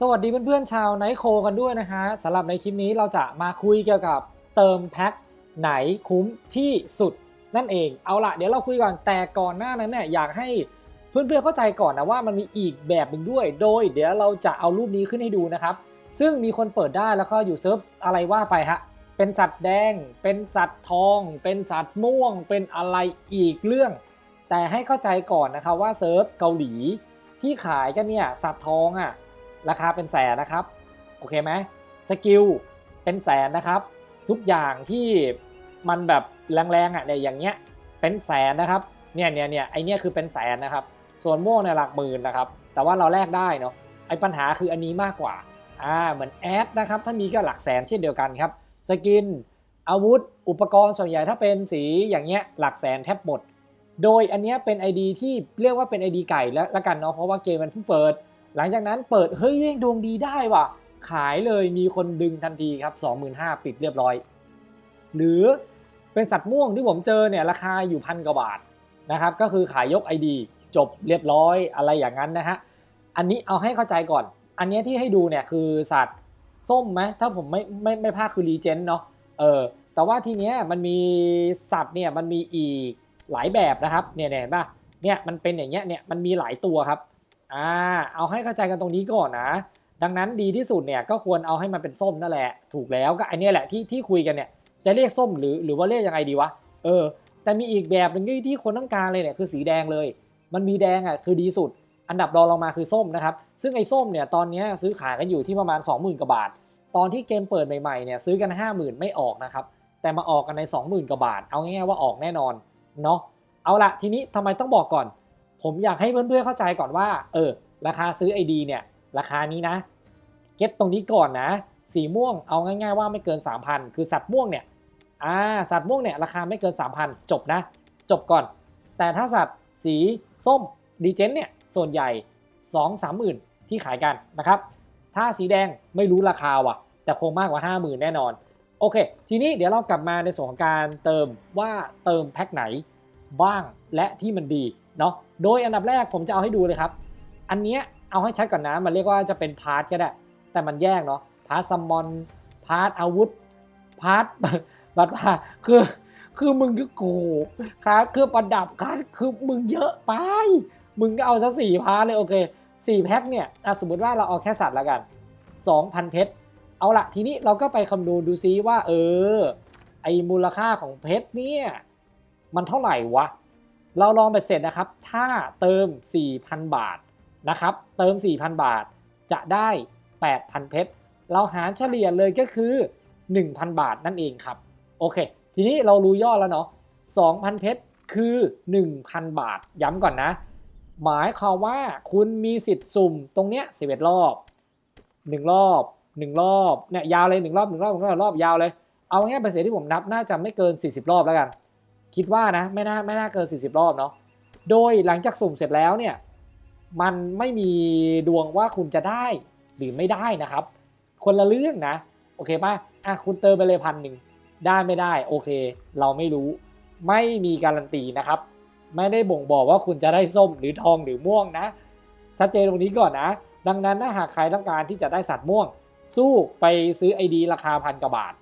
สวัสดีเพื่อนๆชาวไนโคกันด้วยนะฮะสำหรับในคลิปนี้เราจะมาคุยเกี่ยวกับเติมแพ็คไหนคุ้มที่สุดนั่นเองเอาละเดี๋ยวเราคุยก่อนแต่ก่อนหน้านั้นเนี่ยอยากให้เพื่อนๆเข้าใจก่อนนะว่ามันมีอีกแบบหนึ่งด้วย โดย เดี๋ยวเราจะเอารูปนี้ขึ้นให้ดูนะครับ ซึ่งมีคนเปิดได้แล้วก็อยู่เซิร์ฟอะไรว่าไปฮะเป็นสัตว์แดง เป็นสัตว์ทอง เป็นสัตว์ม่วง เป็นอะไรอีกเรื่อง แต่ให้เข้าใจก่อนนะครับว่าเซิร์ฟเกาหลีที่ขายกันเนี่ยสัตว์ทองอะ่ะ ราคาเป็นแสนนะครับ โอเคไหมสกิลเป็นแสนนะครับ ทุกอย่างที่มันแบบแรงๆอะเนี่ยอย่างเงี้ยเป็นแสนนะครับเนี่ยเนี่ยเนี่ยไอเนี้ยคือเป็นแสนนะครับ ส่วนม่วงเนี่ยหลักหมื่นนะครับ แต่ว่าเราแลกได้เนาะไอปัญหาคืออันนี้มากกว่าอ่าเหมือนแอดนะครับ ถ้ามีก็หลักแสนเช่นเดียวกันครับสกินอาวุธ อุปกรณ์ส่วนใหญ่ถ้าเป็นสีอย่างเงี้ยหลักแสนแทบหมด โดยอันเนี้ยเป็น ID ที่เรียกว่าเป็น ID ไก่แล้วละกันเนาะเพราะว่าเกมมันเพิ่งเปิด หลังจากนั้นเปิดเฮ้ยเร่งดวงดีได้ว่ะ ขายเลยมีคนดึงทันทีครับ25,000ปิดเรียบร้อย หรือเป็นสัตว์ม่วงที่ผมเจอเนี่ยราคาอยู่พันกว่าบาทนะครับก็คือขายยก ID จบเรียบร้อยอะไรอย่างนั้นนะฮะอันนี้เอาให้เข้าใจก่อน อันนี้ที่ให้ดูเนี่ยคือสัตว์ส้มไหมถ้าผมไม่ไม่ไม่พลาดคือรีเจนเนาะเออแต่ว่าทีเนี้ยมันมีสัตว์เนี่ยมันมีอีกหลายแบบนะครับเนี่ยเห็นป่ะเนี่ยมันเป็นอย่างเงี้ยเนี่ยมันมีหลายตัวครับ อ่าเอาให้เข้าใจกันตรงนี้ก่อนนะ ดังนั้นดีที่สุดเนี่ยก็ควรเอาให้มันเป็นส้มนั่นแหละ ถูกแล้วก็อเนี้ยแหละที่ที่คุยกันเนี่ยจะเรียกส้มหรือหรือว่าเรียกยังไงดีวะเออ แต่มีอีกแบบหนึ่งที่ที่คนต้องการเลยเนี่ยคือสีแดงเลย มันมีแดงอะคือดีสุด อันดับรองลงมาคือส้มนะครับซึ่งไอ้ส้มเนี่ยตอนนี้ซื้อขายกันอยู่ที่ประมาณ 20,000กว่าบาท ตอนที่เกมเปิดใหม่ๆเนี่ยซื้อกัน 50,000 ไม่ออกนะครับแต่มาออกกันใน 20,000กว่าบาท เอาง่ายๆว่าออกแน่นอนเนาะเอาละทีนี้ทำไมต้องบอกก่อน ผมอยากให้เพื่อนๆเข้าใจก่อนว่า เออ ราคาซื้อ ID เนี่ย ราคานี้นะ เก็ตตรงนี้ก่อนนะ สีม่วงเอาง่ายๆว่าไม่เกิน 3,000 คือสัตว์ม่วงเนี่ย อ่า สัตว์ม่วงเนี่ยราคาไม่เกิน 3,000 จบนะ จบก่อน แต่ถ้าสัตว์สีส้มดีเจนเนี่ย ส่วนใหญ่ 2 3 0 0 0 0ที่ขายกันนะครับ ถ้าสีแดงไม่รู้ราคาว่ะ แต่คงมากกว่า 50,000 แน่นอน โอเค ทีนี้เดี๋ยวเรากลับมาในส่วนของการเติมว่าเติมแพ็คไหนบ้างและที่มันดีเนาะ โดยอันดับแรกผมจะเอาให้ดูเลยครับ อันเนี้ยเอาให้ชัดก่อนนะ มันเรียกว่าจะเป็นพาร์ทก็ได้ แต่มันแยกเนาะ พาร์ทซัมมอน พาร์ทอาวุธ พาร์ทบัตรพาคือ คือมึงก็โกครับ คือประดับครับคือมึงเยอะไป มึงก็เอาซะสี่พาร์ทเลยโอเคสี่แพ็คเนี่ยสมมติว่าเราเอาแค่สัตว์แล้วกัน 2,000 เพชร เอาละทีนี้เราก็ไปคำนวณดูซิว่า เออ ไอมูลค่าของเพชรเนี่ย มันเท่าไหร่วะ เราลองไปเสร็จนะครับ ถ้าเติม 4,000 บาทนะครับ เติม 4,000 บาทจะได้ 8,000 เพชร เราหารเฉลี่ยเลยก็คือ 1,000 บาทนั่นเองครับ โอเค ทีนี้เรารู้ยอดแล้วเนาะ 2,000 เพชรคือ 1,000 บาท ย้ำก่อนนะ หมายความว่าคุณมีสิทธิ์สุ่มตรงเนี้ย11 รอบ 1 รอบ 1 รอบ เนี่ยยาวเลย 1 รอบ 1 รอบ 1 รอบ รอบยาวเลย เอาง่ายๆเปอร์เซ็นต์ที่ผมนับน่าจะไม่เกิน 40 รอบแล้วกัน คิดว่านะไม่น่าไม่น่าเกิน 40 รอบเนาะโดยหลังจากสุ่มเสร็จแล้วเนี่ยมันไม่มีดวงว่าคุณจะได้หรือไม่ได้นะครับ คนละเรื่องนะ โอเคป่ะอะคุณเติมไปเลยพันหนึ่งได้ไม่ได้โอเค เราไม่รู้ ไม่มีการันตีนะครับ ไม่ได้บ่งบอกว่าคุณจะได้ส้มหรือทองหรือม่วงนะ ชัดเจนตรงนี้ก่อนนะ ดังนั้นถ้าหากใครต้องการที่จะได้สัตว์ม่วง สู้ไปซื้อ ID ราคาพันกว่าบาท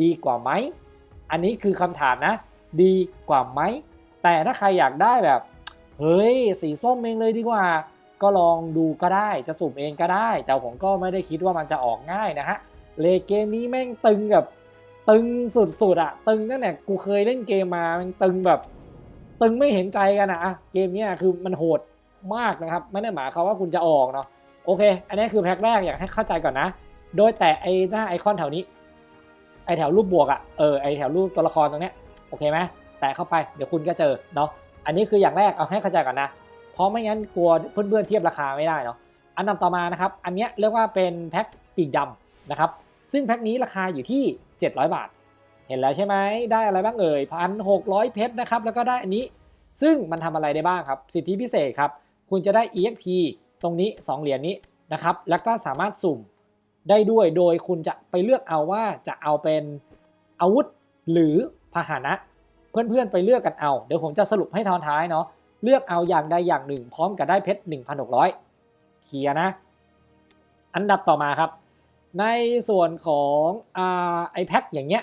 ดีกว่าไหม อันนี้คือคำถามนะ ดีกว่าไหม แต่ถ้าใครอยากได้แบบ เฮ้ย สีส้มเองเลยดีกว่า ก็ลองดูก็ได้จะสุ่มเองก็ได้ แต่ผมก็ไม่ได้คิดว่ามันจะออกง่ายนะฮะเลเกมนี้แม่งตึงแบบตึงสุดๆอะตึงตั้งแต่กูเคยเล่นเกมมาแม่งตึงแบบ ตึงไม่เห็นใจกันอะเกมเนี้ยคือมันโหดมากนะครับไม่ได้หมายความว่าคุณจะออกเนาะโอเค อันนี้คือแพ็คแรกอยากให้เข้าใจก่อนนะ โดยแต่ไอหน้าไอคอนแถวนี้ ไอแถวรูปบวกอะเออไอแถวรูปตัวละครตรงเนี้ย โอเคไหมแตะเข้าไปเดี๋ยวคุณก็เจอเนาะอันนี้คืออย่างแรกเอาให้เข้าใจก่อนนะ เพราะไม่งั้นกลัวเพื่อนๆเทียบราคาไม่ได้เนาะอันดับต่อมานะครับอันนี้เรียกว่าเป็นแพ็คปีกดำนะครับซึ่งแพ็คนี้ราคาอยู่ที่ 700 บาท เห็นแล้วใช่ไหมได้อะไรบ้างเอ่ยพันหกร้อยเพชรนะครับแล้วก็ได้อันนี้ซึ่งมันทำอะไรได้บ้างครับ สิทธิพิเศษครับ คุณจะได้ EXP ตรงนี้ 2 เหรียญนี้นะครับ แล้วก็สามารถสุ่มได้ด้วย โดยคุณจะไปเลือกเอาว่าจะเอาเป็นอาวุธหรือ พาหนะ เพื่อนๆไปเลือกกันเอา เดี๋ยวผมจะสรุปให้ทอนท้ายเนาะเลือกเอาอย่างใดอย่างหนึ่ง พร้อมกับได้เพชร 1,600 เคลียร์นะ อันดับต่อมาครับ ในส่วนของไอแพ็คอย่างเงี้ย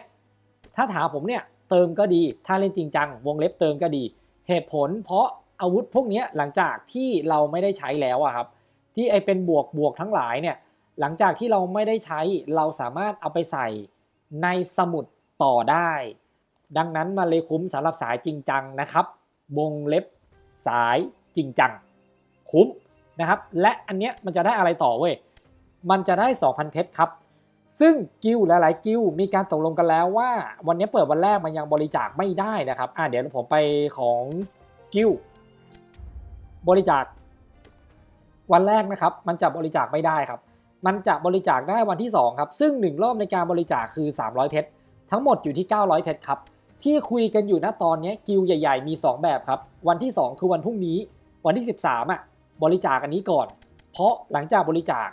ถ้าถามผมเนี่ยเติมก็ดี ถ้าเล่นจริงจัง วงเล็บเติมก็ดี เหตุผลเพราะอาวุธพวกเนี้ยหลังจากที่เราไม่ได้ใช้แล้วอะครับ ที่ไอเป็นบวกบวกทั้งหลายเนี่ย หลังจากที่เราไม่ได้ใช้เราสามารถเอาไปใส่ในสมุดต่อได้ ดังนั้นมาเลยคุ้มสำหรับสายจริงจังนะครับวงเล็บสายจริงจัง คุ้มนะครับ และอันเนี้ยมันจะได้อะไรต่อเว้ย มันจะได้ 2,000 เพชรครับ ซึ่งกิลด์หลาย ๆ กิลด์มีการตกลงกันแล้วว่า วันนี้เปิดวันแรกมันยังบริจาคไม่ได้นะครับอ่าเดี๋ยวผมไปของกิลด์บริจาค วันแรกนะครับ มันจะบริจาคไม่ได้ครับ มันจะบริจาคได้วันที่ 2 ครับ ซึ่ง 1 รอบในการบริจาคคือ 300 เพชร ทั้งหมดอยู่ที่ 900 เพชรครับ ที่คุยกันอยู่ณตอนนี้กิลใหญ่ ๆ มี 2 แบบครับ วันที่ 2 คือวันพรุ่งนี้ วันที่ 13อะบริจาคอันนี้ก่อน เพราะหลังจากบริจาค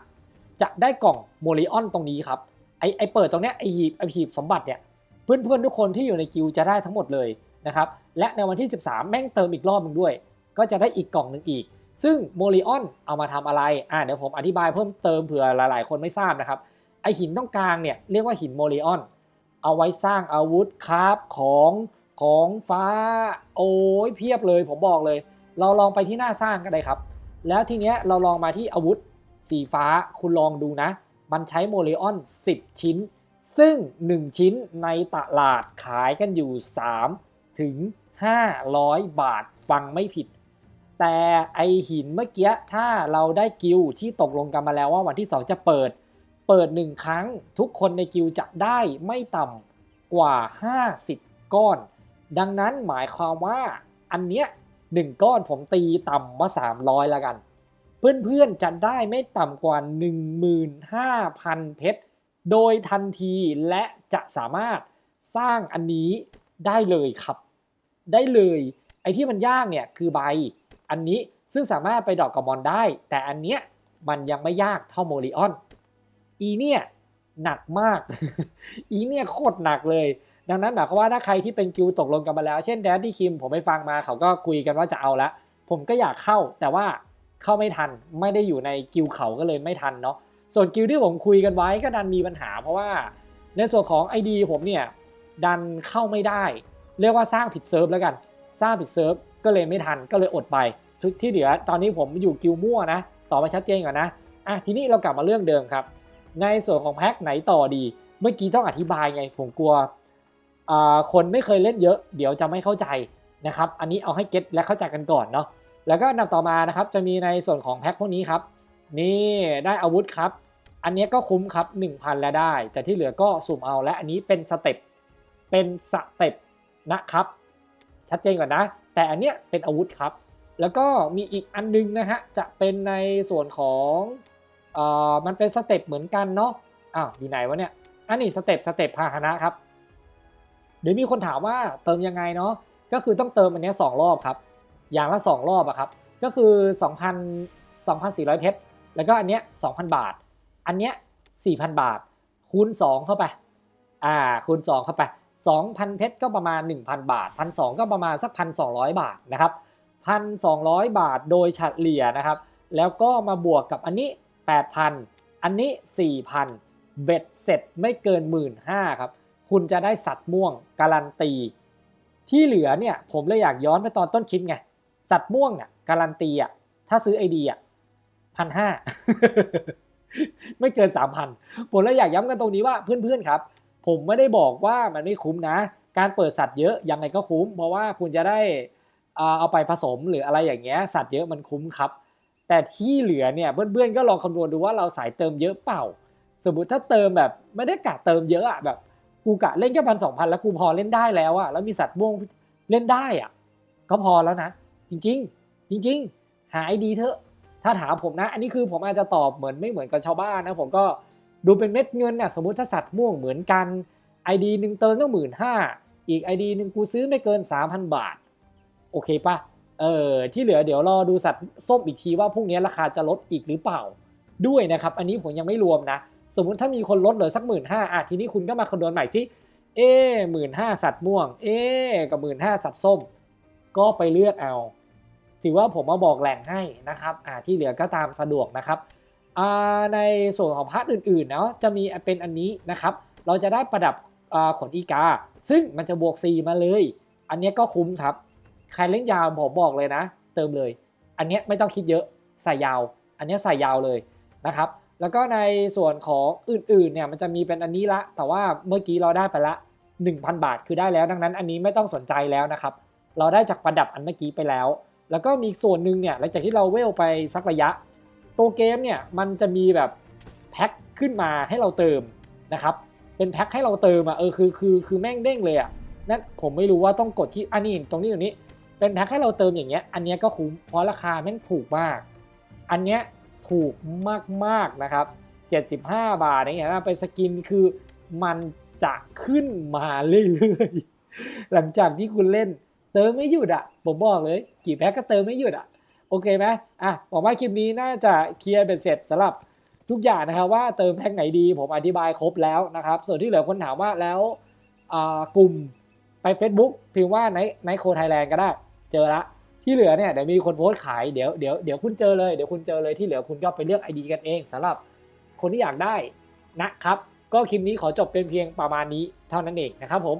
จะได้กล่องโมลิออนตรงนี้ครับไอไอเปิดตรงเนี้ยไอหีบไอหีบสมบัติเนี่ยเพื่อนๆทุกคนที่อยู่ในกิลจะได้ทั้งหมดเลยนะครับและในวันที่ 13 แม่งเติมอีกรอบหนึงด้วย ก็จะได้อีกกล่องหนึ่งอีก ซึ่งโมลิออนเอามาทำอะไรอ่าเดี๋ยวผมอธิบายเพิ่มเติมเผื่อหลายๆ คนไม่ทราบนะครับไอหินตรงกลางเนี่ยเรียกว่าหินโมลิออน เอาไว้สร้างอาวุธคราฟของของฟ้าโอ้ยเพียบเลยผมบอกเลย เราลองไปที่หน้าสร้างกันเลยครับ แล้วทีเนี้ยเราลองมาที่อาวุธสีฟ้าคุณลองดูนะ มันใช้โมเลออน 10 ชิ้น ซึ่ง 1 ชิ้นในตลาดขายกันอยู่ 3 ถึง 500 บาทฟังไม่ผิด แต่ไอหินเมื่อกี้ถ้าเราได้กิลที่ตกลงกันมาแล้วว่าวันที่ 2 จะเปิด เปิด 1 ครั้ง ทุกคนในกิลจะได้ไม่ต่ำกว่า 50 ก้อน ดังนั้นหมายความว่าอันเนี้ย1ก้อนผมตีต่ำว่า 300แล้วกัน เพื่อนๆจะได้ไม่ต่ำกว่า 15,000 เพชร โดยทันทีและจะสามารถสร้างอันนี้ได้เลยครับ ได้เลย ไอ้ที่มันยากเนี่ยคือใบ อันนี้ซึ่งสามารถไปดอกกับมอนได้ แต่อันเนี้ยมันยังไม่ยากเท่าโมลิออน อีเนี่ยหนักมาก อีเนี่ยโคตรหนักเลย ดังนั้นหมายความว่าถ้าใครที่เป็นกิลด์ตกลงกันมาแล้ว เช่นแดดดี้คิมผมไปฟังมาเขาก็คุยกันว่าจะเอาละ ผมก็อยากเข้าแต่ว่าเข้าไม่ทันไม่ได้อยู่ในกิลด์เขาก็เลยไม่ทันเนาะส่วนกิลด์ที่ผมคุยกันไว้ก็ดันมีปัญหา เพราะว่าในส่วนของ ID ผมเนี่ยดันเข้าไม่ได้ เรียกว่าสร้างผิดเซิร์ฟแล้วกัน สร้างผิดเซิร์ฟก็เลยไม่ทันก็เลยอดไปทุกที่เหลือตอนนี้ผมอยู่กิลด์มั่วนะต่อไปชัดเจนก่อนนะอะทีนี้เรากลับมาเรื่องเดิมครับ ในส่วนของแพ็คไหนต่อดี เมื่อกี้ต้องอธิบายไงผมกลัวคนไม่เคยเล่นเยอะ เดี๋ยวจะไม่เข้าใจนะครับ อันนี้เอาให้เก็ตและเข้าใจกันก่อนเนาะแล้วก็อันดับต่อมานะครับจะมีในส่วนของแพ็คพวกนี้ครับ นี่ได้อาวุธครับ อันนี้ก็คุ้มครับ 1,000 แล้วได้ แต่ที่เหลือก็สุ่มเอาและอันนี้เป็นสเต็ปเป็นสเต็ปนะครับ ชัดเจนก่อนนะ แต่อันเนี้ยเป็นอาวุธครับ แล้วก็มีอีกอันนึงนะฮะจะเป็นในส่วนของ เอ่อมันเป็นสเต็ปเหมือนกันเนาะอ้าวอยู่ไหนวะเนี่ยอันนี้สเต็ปสเต็ปพาหนะครับ เดี๋ยวมีคนถามว่าเติมยังไงเนาะก็คือต้องเติมอันนี้สองรอบครับ อย่างละสองรอบอะครับ ก็คือ 2,000 2,400 เพชรแล้วก็อันเนี้ย2,000 บาท อันเนี้ย4,000 บาท คูณ 2 เข้าไปอ่าคูณ 2 เข้าไป 2,000 เพชรก็ประมาณ 1,000 บาท 1,200 ก็ประมาณสัก 1,200 บาทนะครับ 1,200 บาทโดยเฉลี่ยนะครับ แล้วก็มาบวกกับอันนี้ 8,000 อันนี้ 4,000 เบ็ดเสร็จไม่เกิน 15,000ครับ คุณจะได้สัตว์ม่วงการันตี ที่เหลือเนี่ยผมเลยอยากย้อนไปตอนต้นคลิปไง สัตว์ม่วงเนี่ยการันตีอะถ้าซื้อไอเดีอะพันห้าไม่เกินสามพันผมเลยอยากย้ำกันตรงนี้ว่าเพื่อนๆครับ ผมไม่ได้บอกว่ามันไม่คุ้มนะ การเปิดสัตว์เยอะยังไงก็คุ้ม เพราะว่าคุณจะได้เอาไปผสมหรืออะไรอย่างเงี้ยสัตว์เยอะมันคุ้มครับ แต่ที่เหลือเนี่ยเพื่อนๆก็ลองคำนวณดูว่าเราสายเติมเยอะเปล่า สมมติถ้าเติมแบบไม่ได้กะเติมเยอะอะแบบกูกะเล่นแค่พันสองพันแล้วกูพอเล่นได้แล้วอะแล้วมีสัตว์ม่วงเล่นได้อะก็พอแล้วนะ จริง ๆ จริง ๆ หาไอดีเถอะถ้าถามผมนะ อันนี้คือผมอาจจะตอบเหมือนไม่เหมือนกับชาวบ้านนะผมก็ดูเป็นเม็ดเงินน่ะสมมติถ้าสัตว์ม่วงเหมือนกันไอดีหนึ่งเติมต้องหมื่นห้าอีกไอดีหนึ่งกูซื้อไม่เกิน 3,000 บาท โอเคปะ เออที่เหลือเดี๋ยวรอดูสัตว์ส้มอีกทีว่าพรุ่งนี้ราคาจะลดอีกหรือเปล่าด้วยนะครับ อันนี้ผมยังไม่รวมนะ สมมุติถ้ามีคนลดเหลือสักหมื่นห้าอะทีนี้คุณก็มาคำนวณใหม่สิเอ๊หมื่นห้าสัตว์ม่วง เอ๊กับหมื่นห้าสัตว์ส้ม ก็ไปเลือกเอา ถือว่าผมมาบอกแหล่งให้นะครับอ่าที่เหลือก็ตามสะดวกนะครับอ่าในส่วนของพาร์ทอื่นๆเนาะจะมีเป็นอันนี้นะครับ เราจะได้ประดับอ่าขนอีกา ซึ่งมันจะบวก 4 มาเลย อันนี้ก็คุ้มครับ ใครเล่นยาวผมบอกเลยนะ เติมเลย อันนี้ไม่ต้องคิดเยอะใส่ยาว อันนี้ใส่ยาวเลยนะครับแล้วก็ในส่วนของอื่นๆเนี่ยมันจะมีเป็นอันนี้ละ แต่ว่าเมื่อกี้เราได้ไปละ 1,000 บาทคือได้แล้ว ดังนั้นอันนี้ไม่ต้องสนใจแล้วนะครับ เราได้จากประดับอันเมื่อกี้ไปแล้ว แล้วก็มีส่วนหนึ่งเนี่ยหลังจากที่เราเวลไปสักระยะ ตัวเกมเนี่ยมันจะมีแบบแพ็คขึ้นมาให้เราเติมนะครับ เป็นแพ็คให้เราเติมอะเออคือคือคือแม่งเด้งเลยอะนั่นผมไม่รู้ว่าต้องกดที่อันนี้ตรงนี้ตรงนี้ เป็นแพ็คให้เราเติมอย่างเงี้ย อันเนี้ยก็คุ้มเพราะราคาแม่งถูกมาก อันเนี้ยถูกมากๆนะครับ 75 บาทอย่างเงี้ยนะไปสกินคือมันจะขึ้นมาเรื่อยๆ หลังจากที่คุณเล่นเติมไม่หยุดอะผมบอกเลย กี่แพ็คก็เติมไม่หยุดอะโอเคไหมอะหวังว่าคลิปนี้น่าจะเคลียร์เป็นเสร็จสำหรับทุกอย่างนะครับว่าเติมแพ็คไหนดีผมอธิบายครบแล้วนะครับ ส่วนที่เหลือคนถามว่าแล้วกลุ่มไป Facebook พิมพ์ว่าไนไนโคไทยแลนด์ก็ได้ เจอละที่เหลือเนี่ยเดี๋ยวมีคนโพสต์ขายเดี๋ยวเดี๋ยวเดี๋ยวคุณเจอเลยเดี๋ยวคุณเจอเลยที่เหลือคุณก็ไปเลือก ID กันเองสำหรับคนที่อยากได้นะครับ ก็คลิปนี้ขอจบเป็นเพียงประมาณนี้เท่านั้นเองนะครับผม